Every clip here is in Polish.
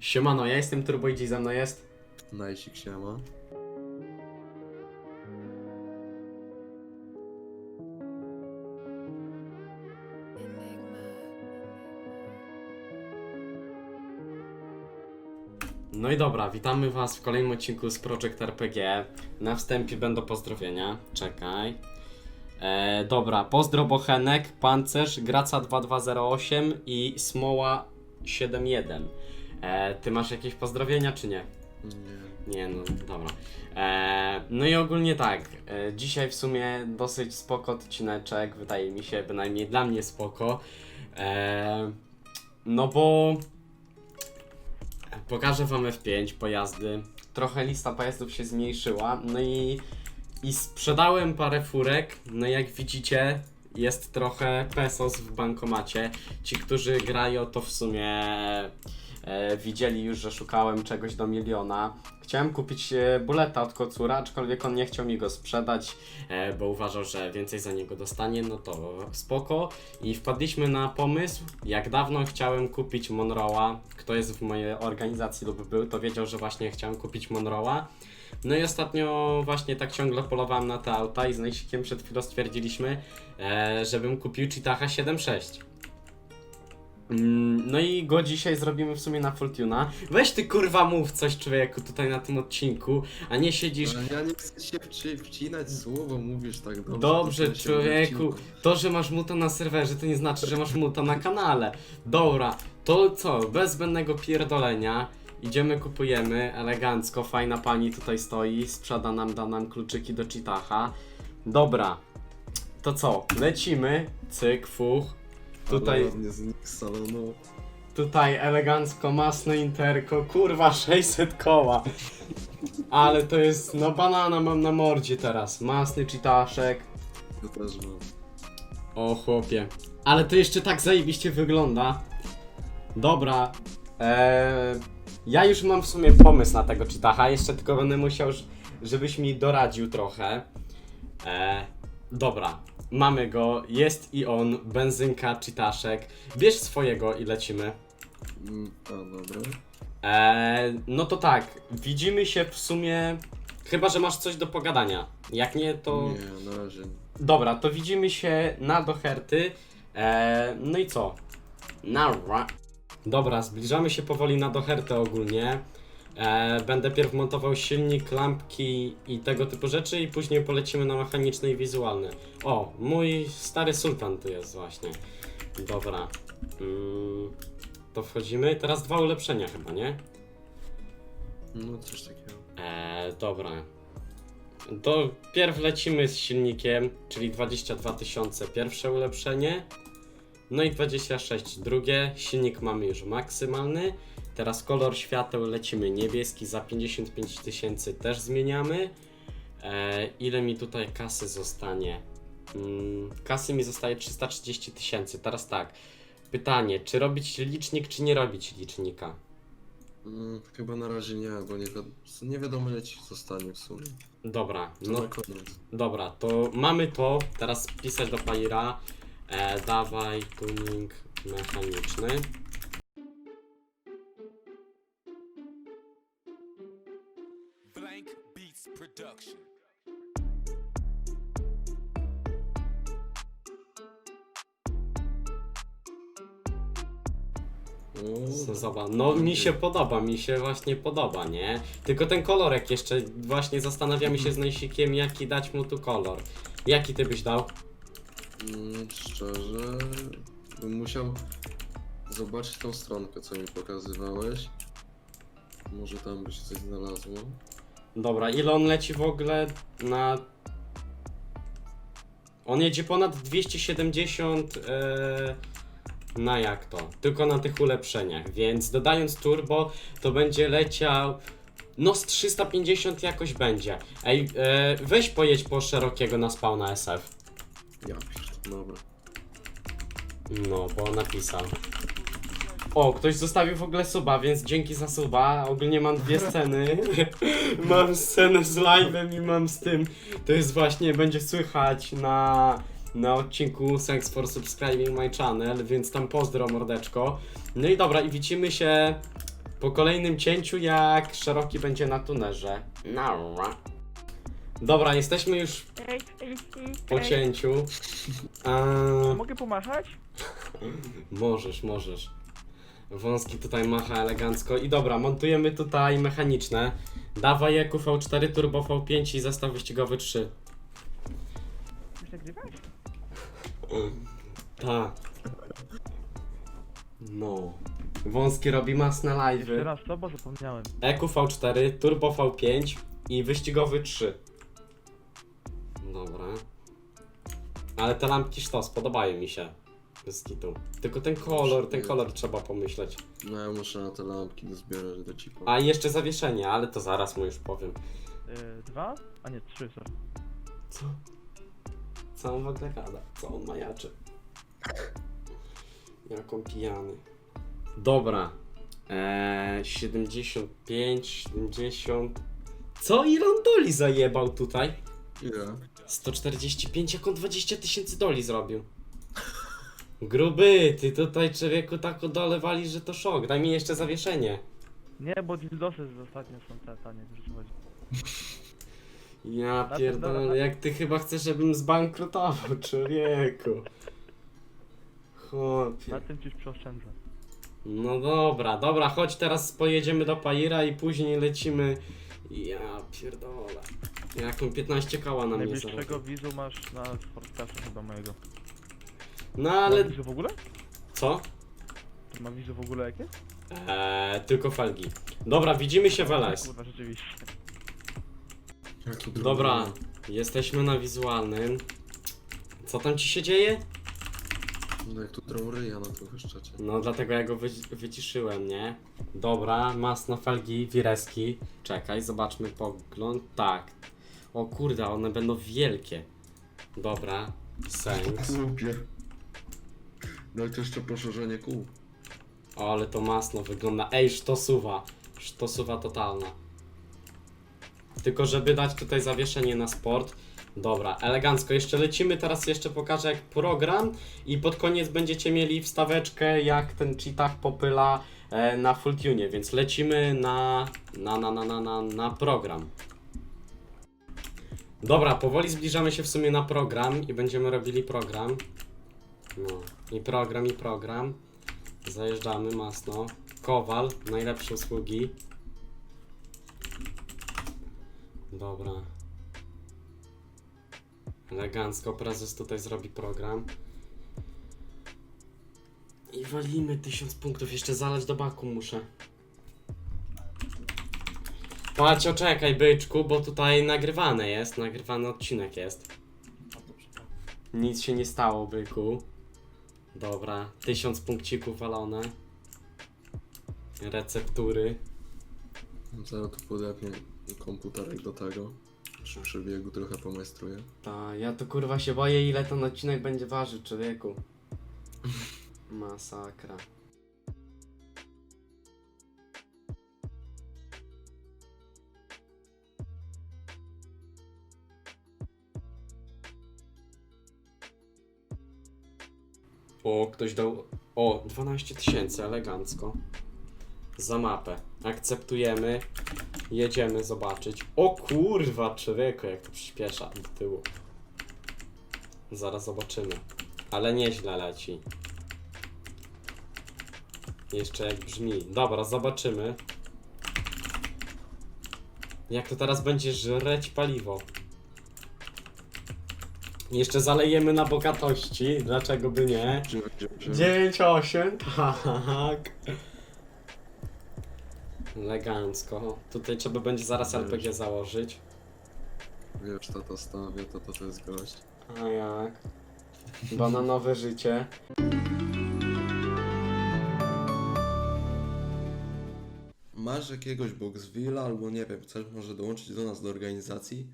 Siemano, ja jestem Turbo i ze mną jest. Najsik siema. No i dobra, witamy was w kolejnym odcinku z Project RPG. Na wstępie będą pozdrowienia. Czekaj. E, dobra, pozdro Bochenek, Pancerz, Graca 2208 i Smoła 71. E, ty masz jakieś pozdrowienia czy nie? Nie. Nie, no dobra. E, no i ogólnie tak, e, dzisiaj w sumie dosyć spoko odcineczek, wydaje mi się, bynajmniej dla mnie spoko. E, no bo pokażę wam F5 pojazdy. Trochę lista pojazdów się zmniejszyła, no i, i sprzedałem parę furek. No jak widzicie, jest trochę pesos w bankomacie. Ci, którzy grają, to w sumie e, widzieli już, że szukałem czegoś do miliona. Chciałem kupić e, buleta od kocura, aczkolwiek on nie chciał mi go sprzedać, e, bo uważał, że więcej za niego dostanie, no to spoko. I wpadliśmy na pomysł, jak dawno chciałem kupić Monroe'a, kto jest w mojej organizacji lub był, to wiedział, że właśnie chciałem kupić Monroe'a. No i ostatnio właśnie tak ciągle polowałem na te auta i z Najsikiem przed chwilą stwierdziliśmy, e, żebym kupił Cheetaha 7.6. Mm, No i go dzisiaj zrobimy w sumie na Fortuna. Weź ty kurwa mów coś człowieku tutaj na tym odcinku, a nie siedzisz. Ale ja nie chcę się wci wcinać słowo, mówisz tak dobrze. Dobrze, to się człowieku. To, że masz muta na serwerze, to nie znaczy, że masz muta na kanale. Dobra, to co? Bez zbędnego pierdolenia. Idziemy, kupujemy, elegancko, fajna pani tutaj stoi, sprzeda nam, da nam kluczyki do Cheetaha. Dobra, to co? Lecimy, cyk, fuch. Tutaj, ładnie z salonu. tutaj elegancko, masne interko, kurwa 600 koła. Ale to jest, no banana mam na mordzie teraz, masny cheataszek. To też mam. O chłopie. Ale to jeszcze tak zajebiście wygląda. Dobra. Eee, ja już mam w sumie pomysł na tego cheataha. Jeszcze tylko będę musiał, żebyś mi doradził trochę. Eee, dobra. Mamy go. Jest i on. Benzynka, cheataszek. Bierz swojego i lecimy. Mm, dobra. Eee, no to tak. Widzimy się w sumie... Chyba, że masz coś do pogadania. Jak nie, to... Nie, na razie. Dobra, to widzimy się na doherty. Eee, no i co? Nara. Dobra, zbliżamy się powoli na dohertę ogólnie. Eee, będę pierw montował silnik, lampki i tego typu rzeczy i później polecimy na mechaniczne i wizualne. O, mój stary sultan tu jest właśnie. Dobra. Mm, to wchodzimy. Teraz dwa ulepszenia chyba, nie? No coś takiego. Eee, dobra. To pierw lecimy z silnikiem, czyli 22 tysiące pierwsze ulepszenie. No i 26 drugie. Silnik mamy już maksymalny. Teraz kolor świateł lecimy niebieski za 55 tysięcy też zmieniamy. Eee, ile mi tutaj kasy zostanie? Mm, kasy mi zostaje 330 tysięcy. Teraz tak. Pytanie, czy robić licznik, czy nie robić licznika? Mm, chyba na razie nie, bo nie, wi- nie wiadomo ile ci zostanie w sumie. Dobra, To no na koniec. Dobra, to mamy to. Teraz pisać do Paira. E, dawaj tuning mechaniczny. O, Co Zobacz, no mi się podoba, mi się właśnie podoba, nie? Tylko ten kolorek jeszcze, właśnie zastanawiamy się z Najsikiem, jaki dać mu tu kolor. Jaki ty byś dał? Mm, szczerze, bym musiał zobaczyć tą stronkę, co mi pokazywałeś. Może tam by się coś znalazło. Dobra, ile on leci w ogóle na... On jedzie ponad 270 e, na jak to? Tylko na tych ulepszeniach, więc dodając turbo to będzie leciał... No z 350 jakoś będzie. Ej, e, weź pojedź po szerokiego na spawna SF. Ja pierdolę, dobra. No, bo napisał. O, ktoś zostawił w ogóle suba, więc dzięki za suba. Ogólnie mam dwie sceny. mam scenę z live'em i mam z tym. To jest właśnie, będzie słychać na, na odcinku Thanks for subscribing my channel, więc tam pozdro mordeczko. No i dobra, i widzimy się Po kolejnym cięciu, jak szeroki będzie na tunerze. No. Dobra, jesteśmy już Ej, ej, ej, po ej. cięciu. Mogę pomachać? możesz, możesz. Wąski tutaj macha elegancko. I dobra, montujemy tutaj mechaniczne. Dawaj EQ V4 Turbo V5 i zestaw wyścigowy 3. Już nagrywasz? Tak. No. Wąski robi masne Jeszcze live'y. raz to, bo zapomniałem. EQ V4, Turbo V5 i wyścigowy 3. Dobra. Ale te lampki sztos, podobają mi się. Bez kitu. Tylko ten kolor, ten kolor trzeba pomyśleć. No ja muszę na te lampki dozbierać do cipa. A i jeszcze zawieszenie, ale to zaraz mu już powiem. Yy, dwa? A nie, trzy, sorry. Co? Co on w ogóle gada? Co on majaczy? Jak on pijany. Dobra. Eee, 75, 70. Co Elon Doli zajebał tutaj? Ile? 145, jak on 20 tysięcy doli zrobił. Gruby, ty tutaj człowieku tak o dole wali, że to szok. Daj mi jeszcze zawieszenie. Nie, bo dildosy z ostatnio są te tanie, co chodzi. Ja pierdolę, jak ty chyba chcesz, żebym zbankrutował, człowieku. Chłopie. Na tym coś przeoszczędzę. No dobra, dobra, chodź teraz pojedziemy do Paira i później lecimy. Ja pierdolę. Jaką 15 koła na mnie Najbliższego zarobił. wizu masz na Sportcasie chyba mojego. No Ale... ale... Wizu w ogóle? Co? To ma wizu w ogóle jakie? Eee, tylko felgi. Dobra, widzimy się w LS. Kurwa, rzeczywiście. Dobra, jesteśmy na wizualnym. Co tam ci się dzieje? No jak tu drą ryja na tym wyszczacie. No dlatego ja go wy wyciszyłem, nie? Dobra, masno felgi, wireski. Czekaj, zobaczmy pogląd. Tak. O kurde, one będą wielkie. Dobra, sens. Głupie. Daj to jeszcze poszerzenie kół. O, ale to masno wygląda. Ej, sztosuwa. Sztosuwa totalna. Tylko żeby dać tutaj zawieszenie na sport. Dobra, elegancko. Jeszcze lecimy, teraz jeszcze pokażę jak program i pod koniec będziecie mieli wstaweczkę jak ten cheatach popyla e, na full tune, więc lecimy na, na, na, na, na, na, na program. Dobra, powoli zbliżamy się w sumie na program i będziemy robili program. No, i program, i program. Zajeżdżamy masno. Kowal, najlepsze usługi. Dobra. Elegancko, prezes tutaj zrobi program. I walimy 1000 punktów, jeszcze zalać do baku muszę. Patrz, czekaj byczku, bo tutaj nagrywane jest, nagrywany odcinek jest. Nic się nie stało, byku. Dobra, 1000 punkcików walone. Receptury. Zaraz tu podepnie komputerek do tego. Przy przebiegu trochę pomajstruję. Ta, ja to kurwa się boję, ile ten odcinek będzie ważył, człowieku. Masakra. O, ktoś dał. O, 12 tysięcy, elegancko. Za mapę. Akceptujemy. Jedziemy zobaczyć. O kurwa, człowieku, jak to przyspiesza do tyłu. Zaraz zobaczymy. Ale nieźle leci. Jeszcze jak brzmi. Dobra, zobaczymy. Jak to teraz będzie żreć paliwo. Jeszcze zalejemy na bogatości. Dlaczego by nie? 9-8, tak. Elegancko. Tutaj trzeba będzie zaraz LPG założyć. Wiesz, tata stawia, tata to jest gość. A jak? Bananowe życie. Masz jakiegoś Boxvilla albo nie wiem, chcesz może dołączyć do nas do organizacji?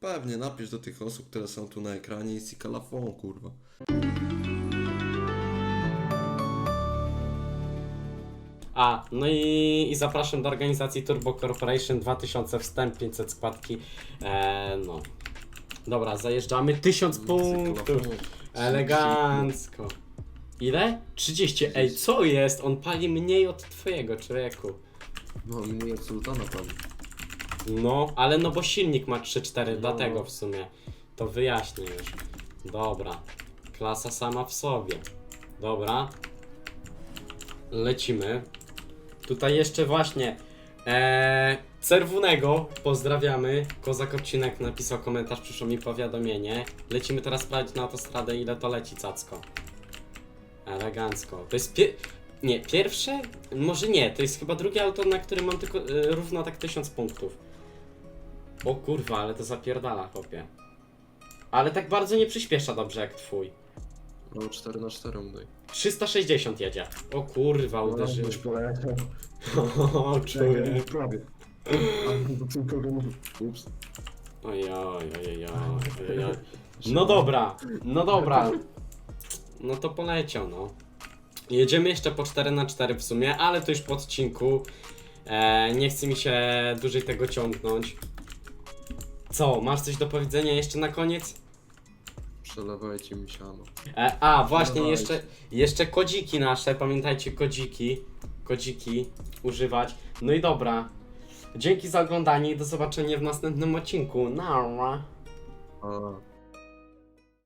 Pewnie, napisz do tych osób, które są tu na ekranie i sikalafon, kurwa. A, no i, i zapraszam do organizacji Turbo Corporation 2000 wstęp, 500 składki. Eee, no. Dobra, zajeżdżamy. 1000 punktów. Cyklofon. Elegancko. Ile? 30. Ej, co jest? On pali mniej od twojego, człowieku. No, mniej od sultana tam. No, ale no bo silnik ma 3-4, No. dlatego w sumie. To wyjaśnię już. Dobra. Klasa sama w sobie. Dobra. Lecimy. Tutaj jeszcze właśnie. Eee, Cerwunego pozdrawiamy. Kozak odcinek napisał komentarz, przyszło mi powiadomienie. Lecimy teraz sprawdzić na autostradę ile to leci cacko. Elegancko. To jest pie... Nie, pierwsze? Może nie, to jest chyba drugie auto, na którym mam tylko e, równo tak 1000 punktów. O kurwa, ale to zapierdala, chłopie. Ale tak bardzo nie przyspiesza dobrze jak twój. No 4 na 4 daj. 360 jedzie. O kurwa, uderzył. Już poleciał. O, czuję. Prawie. Nie- Ups. Ojoj, ojoj, ojoj. No dobra, no dobra. No to poleciał, no. Jedziemy jeszcze po 4 na 4 w sumie, ale to już po odcinku. E, nie chce mi się dłużej tego ciągnąć. Co, masz coś do powiedzenia jeszcze na koniec? Przelewajcie mi siano. E, a, właśnie, jeszcze, jeszcze kodziki nasze, pamiętajcie, kodziki, kodziki używać. No i dobra, dzięki za oglądanie i do zobaczenia w następnym odcinku. Nara. A,